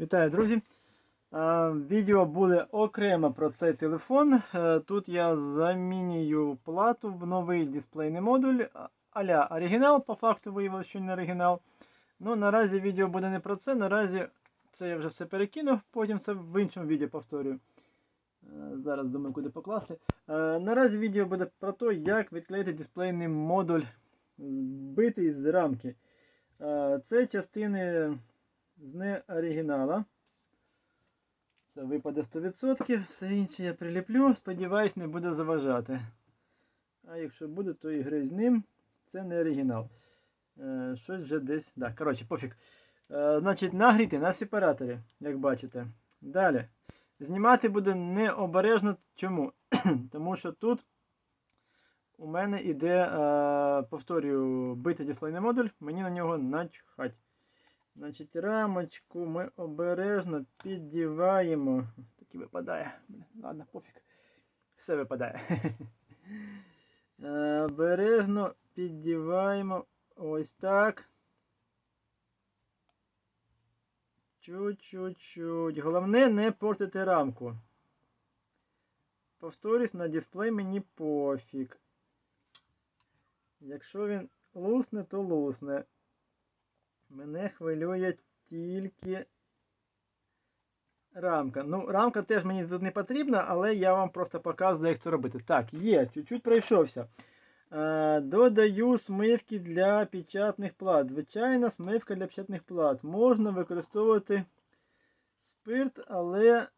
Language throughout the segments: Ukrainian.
Вітаю, друзі! Відео буде окремо про цей телефон. Е, Тут я замінюю плату в новий дисплейний модуль а-ля оригінал. По факту виявилося, що не оригінал. Ну, наразі відео буде не про це. Наразі це я вже все перекинув, потім це в іншому відео повторюю. Е, Зараз думаю, куди покласти. Е, Наразі відео буде про те, як відклеїти дисплейний модуль, збитий з рамки. Це частини з не оригінала. Це випаде 100%, все інше я приліплю, сподіваюсь, не буде заважати. А якщо буде, то і гри з ним. Це не оригінал. Е, щось вже десь. Да, коротше, пофіг. Е, значить, нагріти на сепараторі, як бачите. Далі. Знімати буду необережно. Чому? Тому що тут у мене іде, е, повторюю, битий дисплейний модуль, мені на нього начхать. Значить, рамочку ми обережно піддіваємо. Таки випадає. Ладно, пофіг. Все випадає. Е, Обережно піддіваємо ось так. Чуть-чуть-чуть. Головне не портити рамку. Повторюсь, на дисплей мені пофіг. Якщо він лусне, то лусне. Мене хвилює тільки рамка. Ну, рамка теж мені тут не потрібна, але я вам просто показую, як це робити. Так, є, чуть-чуть пройшовся. Е, додаю смивки для печатних плат. Звичайна смивка для печатних плат. Можна використовувати спирт, але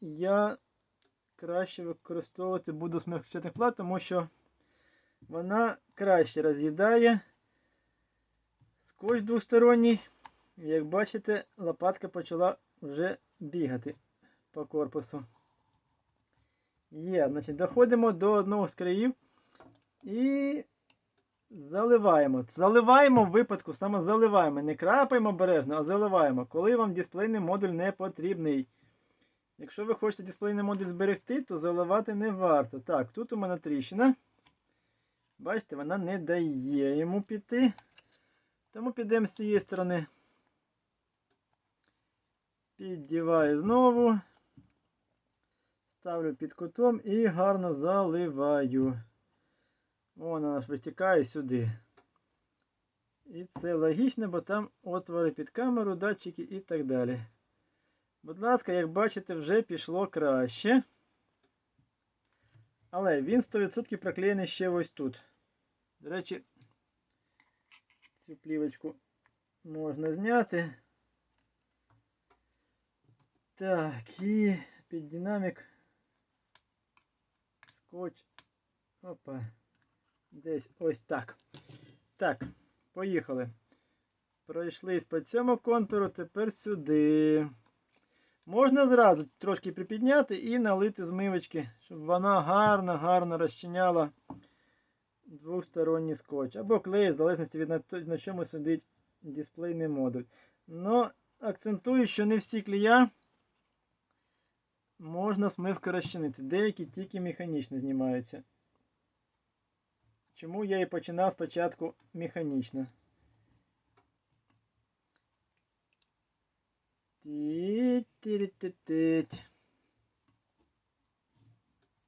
я краще використовувати буду смивку печатних плат, тому що вона краще роз'їдає. Скотч двосторонній. Як бачите, лопатка почала вже бігати по корпусу. Є, значить, доходимо до одного з країв і заливаємо. Заливаємо в випадку, саме заливаємо. Не крапаємо обережно, а заливаємо, коли вам дисплейний модуль не потрібний. Якщо ви хочете дисплейний модуль зберегти, то заливати не варто. Так, тут у мене тріщина. Бачите, вона не дає йому піти. Тому підемо з цієї сторони. Піддіваю знову. Ставлю під кутом і гарно заливаю. Вона аж витікає сюди. І це логічно, бо там отвори під камеру, датчики і так далі. Будь ласка, як бачите, вже пішло краще. Але він 100% проклеєний ще ось тут. До речі, Цю плівочку можна зняти. Так, і під динамік скотч. Опа. Десь ось так. Так, поїхали. Пройшлись по цьому контуру, тепер сюди. Можна зразу трошки припідняти і налити змивочки, щоб вона гарно-гарно розчиняла двосторонній скотч. Або клей, в залежності від на, чому сидить дисплейний модуль. Но акцентую, що не всі клея можна смивки розчинити. Деякі тільки механічно знімаються. Чому я і починав спочатку механічно.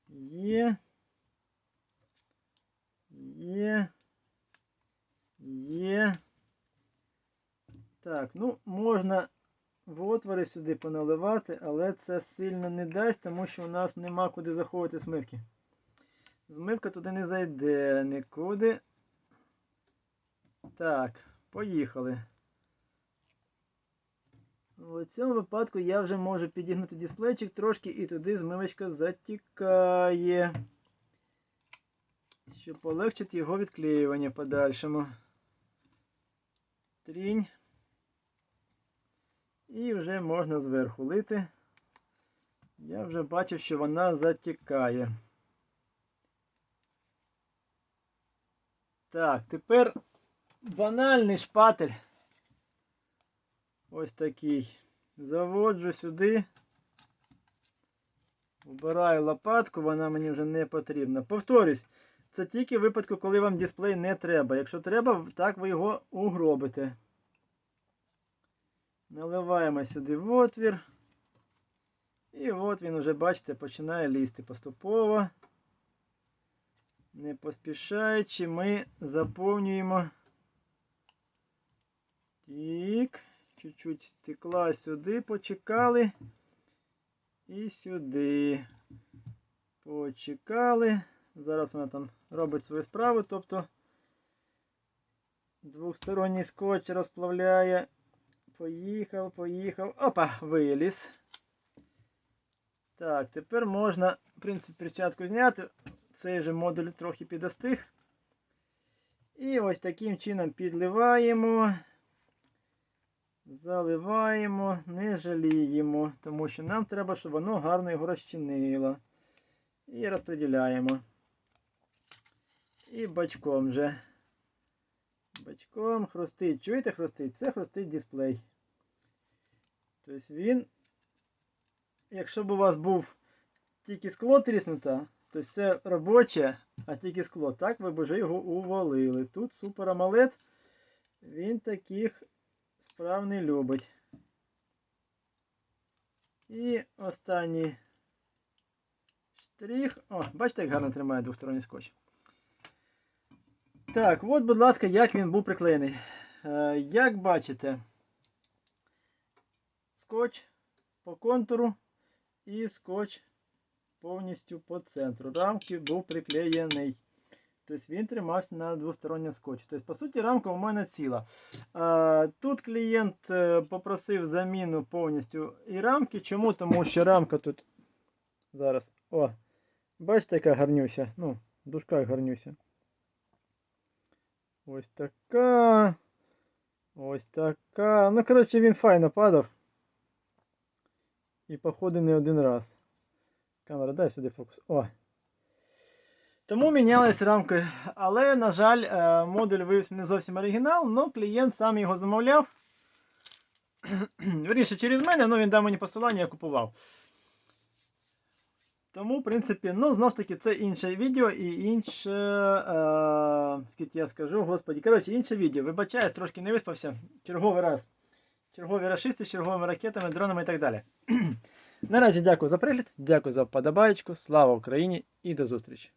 Є. Є. Є. Так, ну, можна в отвори сюди поналивати, але це сильно не дасть, тому що у нас нема куди заховувати смивки. Змивка туди не зайде нікуди. Так, поїхали. В цьому випадку я вже можу підігнути дисплейчик трошки і туди змивочка затікає щоб полегшити його відклеювання подальшому. Трінь. І вже можна зверху лити. Я вже бачу, що вона затікає. Так, тепер банальний шпатель. Ось такий. Заводжу сюди. Вбираю лопатку, вона мені вже не потрібна. Повторюсь, це тільки в випадку, коли вам дисплей не треба. Якщо треба, так ви його угробите. Наливаємо сюди в отвір. І от він уже, бачите, починає лізти поступово. Не поспішаючи, ми заповнюємо. Тік. Чуть-чуть стекла сюди, почекали. І сюди. Почекали. Зараз вона там робить свою справу, тобто двосторонній скотч розплавляє. Поїхав, поїхав. Опа, виліз. Так, тепер можна, в принципі, перчатку зняти. Цей же модуль трохи підостиг. І ось таким чином підливаємо. Заливаємо, не жаліємо, тому що нам треба, щоб воно гарно його розчинило. І розподіляємо. І бачком же. Бачком хрустить. Чуєте хрустить? Це хрустить дисплей. Тобто він, якщо б у вас був тільки скло тріснуто, то все робоче, а тільки скло. Так ви б вже його увалили. Тут супер AMOLED, він таких справ не любить. І останній штрих. О, бачите, як гарно тримає двосторонній скотч. Так, от, будь ласка, як він був приклеєний. Е, як бачите, скотч по контуру і скотч повністю по центру. Рамки був приклеєний. Тобто він тримався на двосторонньому скотчі. Тобто, по суті, рамка у мене ціла. А, тут клієнт е, попросив заміну повністю і рамки. Чому? Тому що рамка тут зараз. О, бачите, яка гарнюся. Ну, дужка гарнюся. Ось така. Ось така. Ну, коротше, він файно падав. І походу не один раз. Камера, дай сюди фокус. О. Тому мінялись рамки. Але, на жаль, е, модуль виявився не зовсім оригінал, але клієнт сам його замовляв. Вірніше, через мене, ну він дав мені посилання, я купував. Тому, в принципі, ну, знов ж таки, це інше відео і інше. Е, скільки я скажу, господі. Коротше, інше відео. Вибачаюсь, трошки не виспався. Черговий раз. Чергові рашисти з черговими ракетами, дронами і так далі. Наразі дякую за перегляд, дякую за вподобаєчку. Слава Україні і до зустрічі!